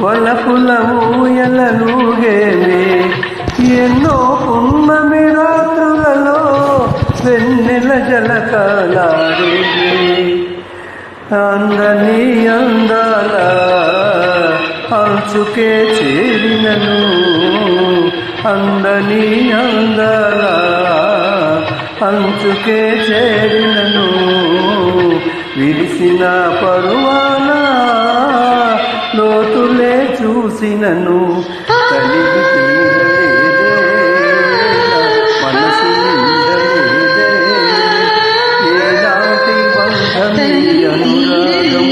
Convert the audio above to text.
వలపుల ఊయలూగేనే ఎన్నో పున్నమి రాత్రులలో వెన్నెల జలకాలాడే అందని అందాల అంచుకే చేరినను. అందని అందాల అంచుకే చేరినను. విరిసిన పరువానా చూసినను. కలిగి మనసు ఏనాటి అనురాగం